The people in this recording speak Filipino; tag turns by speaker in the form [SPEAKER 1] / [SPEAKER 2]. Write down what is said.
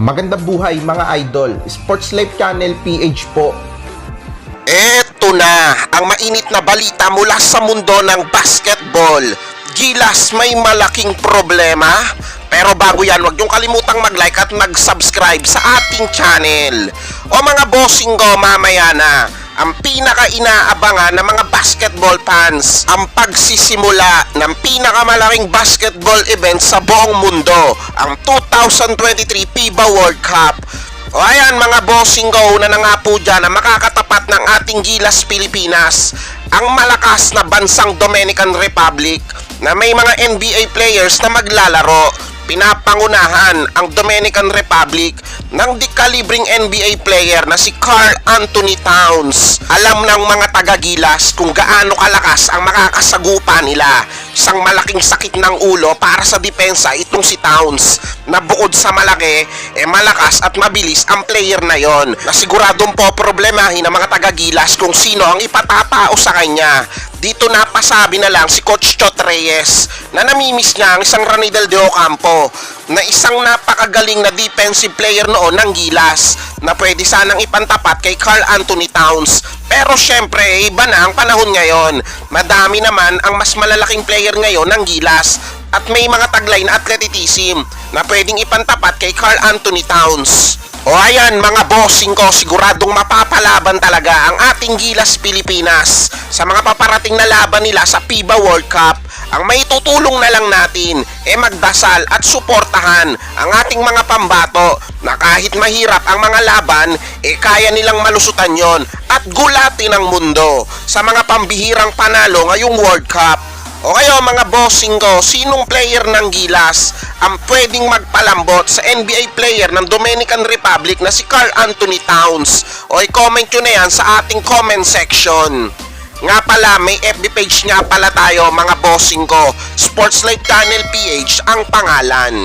[SPEAKER 1] Magandang buhay mga idol. Sports Life Channel PH po.
[SPEAKER 2] Eto na ang mainit na balita mula sa mundo ng basketball. Gilas may malaking problema. Pero bago yan, huwag niyong kalimutang mag-like at mag-subscribe sa ating channel. O mga bossing ko, mamaya na, ang pinaka-inaabangan ng mga basketball fans, ang pagsisimula ng pinakamalaking basketball event sa buong mundo, ang 2023 FIBA World Cup. O ayan mga bossing ko, na nga po dyan na makakatapat ng ating Gilas Pilipinas, ang malakas na bansang Dominican Republic na may mga NBA players na maglalaro. Pinapangunahan ang Dominican Republic ng dikalibring NBA player na si Carl Anthony Towns. Alam ng mga taga-Gilas kung gaano kalakas ang makakasagupa nila. Isang malaking sakit ng ulo para sa depensa itong si Towns na bukod sa malaki, eh malakas at mabilis ang player na yon. Na siguradong po problemahin ng mga taga-Gilas kung sino ang ipatatao sa kanya. Dito napasabi na lang si Coach Chot Reyes na namimiss niya ang isang Ranidel de Ocampo na isang napakagaling na defensive player noon ng Gilas na pwede sanang ipantapat kay Carl Anthony Towns. Pero syempre, iba na ang panahon ngayon. Madami naman ang mas malalaking player ngayon ng Gilas at may mga taglay na athleticism na pwedeng ipantapat kay Carl Anthony Towns. O ayan mga bossing ko, siguradong mapapalaban talaga ang ating Gilas Pilipinas sa mga paparating na laban nila sa FIBA World Cup. Ang may tutulong na lang natin e magdasal at suportahan ang ating mga pambato na kahit mahirap ang mga laban, e kaya nilang malusutan yon at gulatin ang mundo sa mga pambihirang panalo ngayong World Cup. O kayo mga bossing ko, sinong player ng Gilas ang pwedeng magpalambot sa NBA player ng Dominican Republic na si Carl Anthony Towns? O i-comment nyo na yan sa ating comment section. Nga pala, may FB page nga pala tayo mga bossing ko. Sports Life Channel PH ang pangalan.